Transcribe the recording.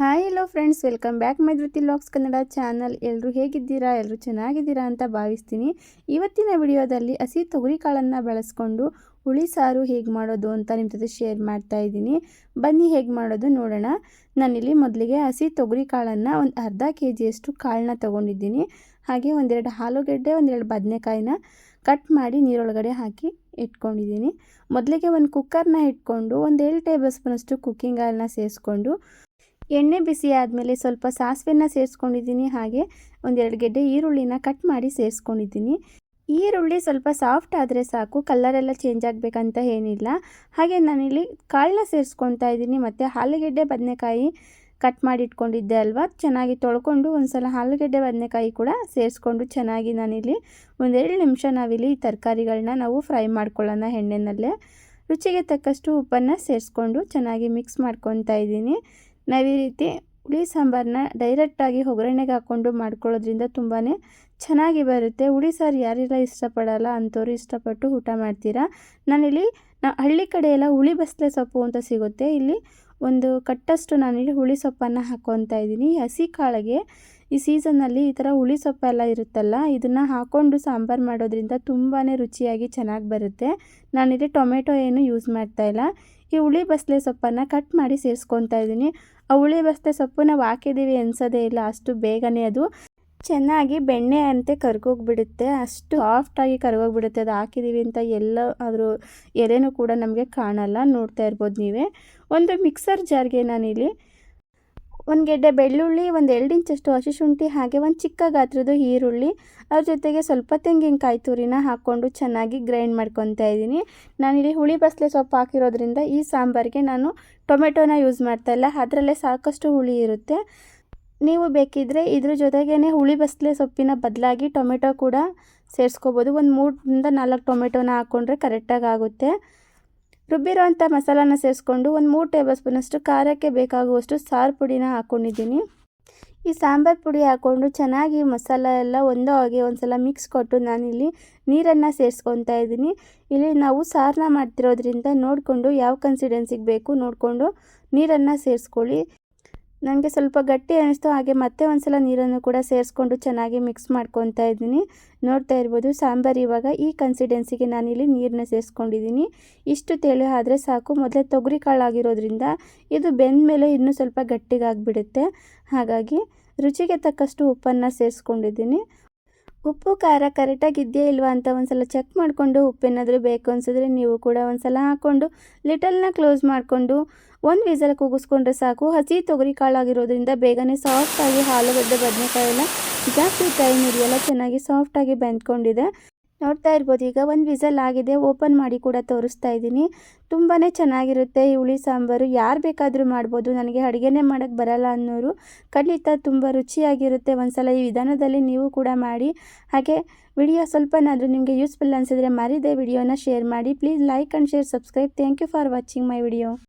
Hi hello friends welcome back my Dhriti locks Kannada channel ಎಲ್ಲರೂ ಹೇಗಿದ್ದೀರಾ? ಎಲ್ಲರೂ ಚೆನ್ನಾಗಿದ್ದೀರಾ ಅಂತ ಭಾವಿಸ್ತೀನಿ. ಇವತ್ತಿನ ವಿಡಿಯೋದಲ್ಲಿ ಹಸಿ ತೊಗರಿ ಕಾಳನ್ನು ಬಳಸ್ಕೊಂಡು ಹುಳಿ ಸಾರು ಹೇಗೆ ಮಾಡೋದು ಅಂತ ನಿಮ್ಮ ಜೊತೆ ಶೇರ್ ಮಾಡ್ತಾ ಇದ್ದೀನಿ. ಬನ್ನಿ, ಹೇಗೆ ಮಾಡೋದು ನೋಡೋಣ. ನಾನಿಲ್ಲಿ ಮೊದಲಿಗೆ ಹಸಿ ತೊಗರಿ ಕಾಳನ್ನು ಒಂದು ಅರ್ಧ ಕೆ ಜಿಯಷ್ಟು ಕಾಳನ್ನ ತೊಗೊಂಡಿದ್ದೀನಿ. ಹಾಗೆ ಒಂದೆರಡು ಆಲೂಗೆಡ್ಡೆ ಒಂದೆರಡು ಬದನೆಕಾಯಿನ ಕಟ್ ಮಾಡಿ ನೀರೊಳಗಡೆ ಹಾಕಿ ಇಟ್ಕೊಂಡಿದ್ದೀನಿ. ಮೊದಲಿಗೆ ಒಂದು ಕುಕ್ಕರ್ನ ಇಟ್ಕೊಂಡು ಒಂದು ಏಳು ಟೇಬಲ್ ಸ್ಪೂನಷ್ಟು ಕುಕ್ಕಿಂಗ್ ಆಯಿಲ್ನ ಸೇರಿಸ್ಕೊಂಡು ಎಣ್ಣೆ ಬಿಸಿ ಆದಮೇಲೆ ಸ್ವಲ್ಪ ಸಾಸಿವೆನ ಸೇರಿಸ್ಕೊಂಡಿದ್ದೀನಿ, ಹಾಗೆ ಒಂದೆರಡು ಗೆಡ್ಡೆ ಈರುಳ್ಳಿನ ಕಟ್ ಮಾಡಿ ಸೇರಿಸ್ಕೊಂಡಿದ್ದೀನಿ. ಈರುಳ್ಳಿ ಸ್ವಲ್ಪ ಸಾಫ್ಟ್ ಆದರೆ ಸಾಕು ಕಲ್ಲರೆಲ್ಲ ಚೇಂಜ್ ಆಗಬೇಕಂತ ಏನಿಲ್ಲ. ಹಾಗೆ ನಾನಿಲ್ಲಿ ಕಾಳನ್ನ ಸೇರಿಸ್ಕೊತಾ ಇದ್ದೀನಿ, ಮತ್ತು ಆಲೂಗೆಡ್ಡೆ ಬದನೆಕಾಯಿ ಕಟ್ ಮಾಡಿ ಇಟ್ಕೊಂಡಿದ್ದೆ ಅಲ್ವಾ? ಚೆನ್ನಾಗಿ ತೊಳ್ಕೊಂಡು ಒಂದು ಸಲ ಆಲೂಗೆಡ್ಡೆ ಬದನೆಕಾಯಿ ಕೂಡ ಸೇರಿಸ್ಕೊಂಡು ಚೆನ್ನಾಗಿ ನಾನಿಲ್ಲಿ ಒಂದೆರಡು ನಿಮಿಷ ನಾವಿಲ್ಲಿ ಈ ತರಕಾರಿಗಳನ್ನ ನಾವು ಫ್ರೈ ಮಾಡ್ಕೊಳ್ಳೋಣ ಎಣ್ಣೆನಲ್ಲೇ. ರುಚಿಗೆ ತಕ್ಕಷ್ಟು ಉಪ್ಪನ್ನು ಸೇರಿಸ್ಕೊಂಡು ಚೆನ್ನಾಗಿ ಮಿಕ್ಸ್ ಮಾಡ್ಕೊತಾ ಇದ್ದೀನಿ. ನಾವು ಈ ರೀತಿ ಹುಳಿ ಸಾಂಬಾರನ್ನ ಡೈರೆಕ್ಟಾಗಿ ಒಗ್ಗರಣೆಗೆ ಹಾಕ್ಕೊಂಡು ಮಾಡ್ಕೊಳ್ಳೋದ್ರಿಂದ ತುಂಬಾ ಚೆನ್ನಾಗಿ ಬರುತ್ತೆ. ಹುಳಿ ಸಾರು ಯಾರೆಲ್ಲ ಇಷ್ಟಪಡಲ್ಲ ಅಂಥವ್ರು ಇಷ್ಟಪಟ್ಟು ಊಟ ಮಾಡ್ತೀರಾ? ನಾನಿಲ್ಲಿ ನಾ ಹಳ್ಳಿ ಕಡೆ ಹುಳಿ ಬಸಳೆ ಸೊಪ್ಪು ಅಂತ ಸಿಗುತ್ತೆ. ಇಲ್ಲಿ ಒಂದು ಕಟ್ಟಷ್ಟು ನಾನಿಲ್ಲಿ ಹುಳಿ ಸೊಪ್ಪನ್ನು ಹಾಕ್ಕೊತಾ ಇದ್ದೀನಿ. ಹಸಿ ಕಾಳಿಗೆ ಈ ಸೀಸನ್ನಲ್ಲಿ ಈ ಥರ ಹುಳಿ ಸೊಪ್ಪೆಲ್ಲ ಇರುತ್ತಲ್ಲ, ಇದನ್ನು ಹಾಕ್ಕೊಂಡು ಸಾಂಬಾರು ಮಾಡೋದ್ರಿಂದ ತುಂಬಾ ರುಚಿಯಾಗಿ ಚೆನ್ನಾಗಿ ಬರುತ್ತೆ. ನಾನಿಲ್ಲಿ ಟೊಮೆಟೊ ಏನು ಯೂಸ್ ಮಾಡ್ತಾಯಿಲ್ಲ ಈ ಹುಳಿ ಬಸಳೆ ಸೊಪ್ಪನ್ನು ಕಟ್ ಮಾಡಿ ಸೇರಿಸ್ಕೊತಾ ಇದ್ದೀನಿ. ಹುಳಿ ಬಸ್ತೆ ಸೊಪ್ಪು ನಾವು ಹಾಕಿದ್ದೀವಿ ಅನ್ಸೋದೇ ಇಲ್ಲ, ಅಷ್ಟು ಬೇಗನೆ ಅದು. ಚೆನ್ನಾಗಿ ಬೆಣ್ಣೆ ಅಂತೆ ಕರ್ಗೋಗ್ಬಿಡುತ್ತೆ, ಅಷ್ಟು ಸಾಫ್ಟಾಗಿ ಕರ್ಗೋಗ್ಬಿಡುತ್ತೆ. ಅದು ಹಾಕಿದ್ದೀವಿ ಅಂತ ಎಲ್ಲ ಅದ್ರ ಎಲೆನೂ ಕೂಡ ನಮಗೆ ಕಾಣಲ್ಲ, ನೋಡ್ತಾ ಇರ್ಬೋದು ನೀವೇ. ಒಂದು ಮಿಕ್ಸರ್ ಜಾರ್ಗೆ ನಾನಿಲ್ಲಿ ಒಂದು ಗೆಡ್ಡೆ ಬೆಳ್ಳುಳ್ಳಿ, ಒಂದು ಎರಡು ಇಂಚಷ್ಟು ಹಸಿ ಶುಂಠಿ, ಹಾಗೆ ಒಂದು ಚಿಕ್ಕ ಗಾತ್ರದ ಈರುಳ್ಳಿ. ಅದ್ರ ಜೊತೆಗೆ ಸ್ವಲ್ಪ ತೆಂಗಿನಕಾಯಿ ತುರಿನ ಹಾಕ್ಕೊಂಡು ಚೆನ್ನಾಗಿ ಗ್ರೈಂಡ್ ಮಾಡ್ಕೊತಾ ಇದ್ದೀನಿ. ನಾನಿಲ್ಲಿ ಹುಳಿ ಬಸಳೆ ಸೊಪ್ಪು ಹಾಕಿರೋದ್ರಿಂದ ಈ ಸಾಂಬಾರಿಗೆ ನಾನು ಟೊಮೆಟೊನ ಯೂಸ್ ಮಾಡ್ತಾಯಿಲ್ಲ ಅದರಲ್ಲೇ ಸಾಕಷ್ಟು ಹುಳಿ ಇರುತ್ತೆ. ನೀವು ಬೇಕಿದ್ದರೆ ಇದ್ರ ಜೊತೆಗೇ ಹುಳಿ ಬಸಳೆ ಸೊಪ್ಪಿನ ಬದಲಾಗಿ ಟೊಮೆಟೊ ಕೂಡ ಸೇರಿಸ್ಕೋಬೋದು. ಒಂದು ಮೂರರಿಂದ ನಾಲ್ಕು ಟೊಮೆಟೊನ ಹಾಕ್ಕೊಂಡ್ರೆ ಕರೆಕ್ಟಾಗಿ ಆಗುತ್ತೆ. ರುಬ್ಬಿರೋವಂಥ ಮಸಾಲಾನ ಸೇರಿಸ್ಕೊಂಡು ಒಂದು ಮೂರು ಟೇಬಲ್ ಸ್ಪೂನಷ್ಟು ಖಾರಕ್ಕೆ ಬೇಕಾಗುವಷ್ಟು ಸಾರು ಪುಡಿನ ಹಾಕ್ಕೊಂಡಿದ್ದೀನಿ. ಈ ಸಾಂಬಾರು ಪುಡಿ ಹಾಕ್ಕೊಂಡು ಚೆನ್ನಾಗಿ ಮಸಾಲ ಎಲ್ಲ ಒಂದೋ ಹಾಗೆ ಒಂದು ಸಲ ಮಿಕ್ಸ್ ಕೊಟ್ಟು ನಾನಿಲ್ಲಿ ನೀರನ್ನು ಸೇರಿಸ್ಕೊತಾ ಇದ್ದೀನಿ. ಇಲ್ಲಿ ನಾವು ಸಾರನ್ನ ಮಾಡ್ತಿರೋದ್ರಿಂದ ನೋಡಿಕೊಂಡು ಯಾವ ಕನ್ಸಿಡೆನ್ಸಿಗೆ ಬೇಕು ನೋಡಿಕೊಂಡು ನೀರನ್ನು ಸೇರಿಸ್ಕೊಳ್ಳಿ. ನನಗೆ ಸ್ವಲ್ಪ ಗಟ್ಟಿ ಅನ್ನಿಸ್ತು ಹಾಗೆ ಮತ್ತೆ ಒಂದು ಸಲ ನೀರನ್ನು ಕೂಡ ಸೇರಿಸ್ಕೊಂಡು ಚೆನ್ನಾಗಿ ಮಿಕ್ಸ್ ಮಾಡ್ಕೊತಾ ಇದ್ದೀನಿ. ನೋಡ್ತಾ ಇರ್ಬೋದು, ಸಾಂಬಾರು ಇವಾಗ ಈ ಕನ್ಸಿಡೆನ್ಸಿಗೆ ನಾನಿಲ್ಲಿ ನೀರನ್ನ ಸೇರಿಸ್ಕೊಂಡಿದ್ದೀನಿ. ಇಷ್ಟು ತೆಳು ಆದರೆ ಸಾಕು. ಮೊದಲೇ ತೊಗರಿ ಕಾಳಾಗಿರೋದ್ರಿಂದ ಇದು ಬೆಂದ ಮೇಲೆ ಇನ್ನೂ ಸ್ವಲ್ಪ ಗಟ್ಟಿಗಾಗಿಬಿಡುತ್ತೆ. ಹಾಗಾಗಿ ರುಚಿಗೆ ತಕ್ಕಷ್ಟು ಉಪ್ಪನ್ನು ಸೇರಿಸ್ಕೊಂಡಿದ್ದೀನಿ. ಉಪ್ಪು, ಖಾರ ಕರೆಕ್ಟಾಗಿ ಇದೆಯಾ ಇಲ್ವಾ ಅಂತ ಒಂದು ಸಲ ಚೆಕ್ ಮಾಡಿಕೊಂಡು ಉಪ್ಪೇನಾದರೂ ಬೇಕು ಅನಿಸಿದ್ರೆ ನೀವು ಕೂಡ ಒಂದ್ಸಲ ಹಾಕ್ಕೊಂಡು ಲಿಟಲ್ನ ಕ್ಲೋಸ್ ಮಾಡಿಕೊಂಡು ಒಂದು ವಿಸಲ್ ಕೂಗಿಸ್ಕೊಂಡ್ರೆ ಸಾಕು. ಹಸಿ ತೊಗರಿ ಕಾಳಾಗಿರೋದ್ರಿಂದ ಬೇಗನೆ ಸಾಫ್ಟಾಗಿ ಬದನೆಕಾಯಿ ಎಲ್ಲ ಜಾಸ್ತಿ ಟೈಮ್ ಹಿಡಿಯಲ್ಲ, ಚೆನ್ನಾಗಿ ಸಾಫ್ಟಾಗಿ ಬೆಂದ್ಕೊಂಡಿದೆ. ನೋಡ್ತಾ ಇರ್ಬೋದು. ಈಗ ಒಂದು ವಿಸಲ್ ಆಗಿದೆ, ಓಪನ್ ಮಾಡಿ ಕೂಡ ತೋರಿಸ್ತಾ ಇದ್ದೀನಿ. ತುಂಬಾ ಚೆನ್ನಾಗಿರುತ್ತೆ ಈ ಹುಳಿ ಸಾಂಬಾರು. ಯಾರು ಬೇಕಾದರೂ ಮಾಡ್ಬೋದು. ನನಗೆ ಅಡುಗೆನೇ ಮಾಡೋಕ್ಕೆ ಬರಲ್ಲ ಅನ್ನೋರು. ಖಂಡಿತ ತುಂಬ ರುಚಿಯಾಗಿರುತ್ತೆ. ಒಂದ್ಸಲ ಈ ವಿಧಾನದಲ್ಲಿ ನೀವು ಕೂಡ ಮಾಡಿ. ಹಾಗೆ ವಿಡಿಯೋ ಸ್ವಲ್ಪನಾದರೂ ನಿಮಗೆ ಯೂಸ್ಫುಲ್ ಅನಿಸಿದ್ರೆ ಮರಿದೆ ವಿಡಿಯೋನ ಶೇರ್ ಮಾಡಿ. Please like and share, subscribe. Thank you for watching my video.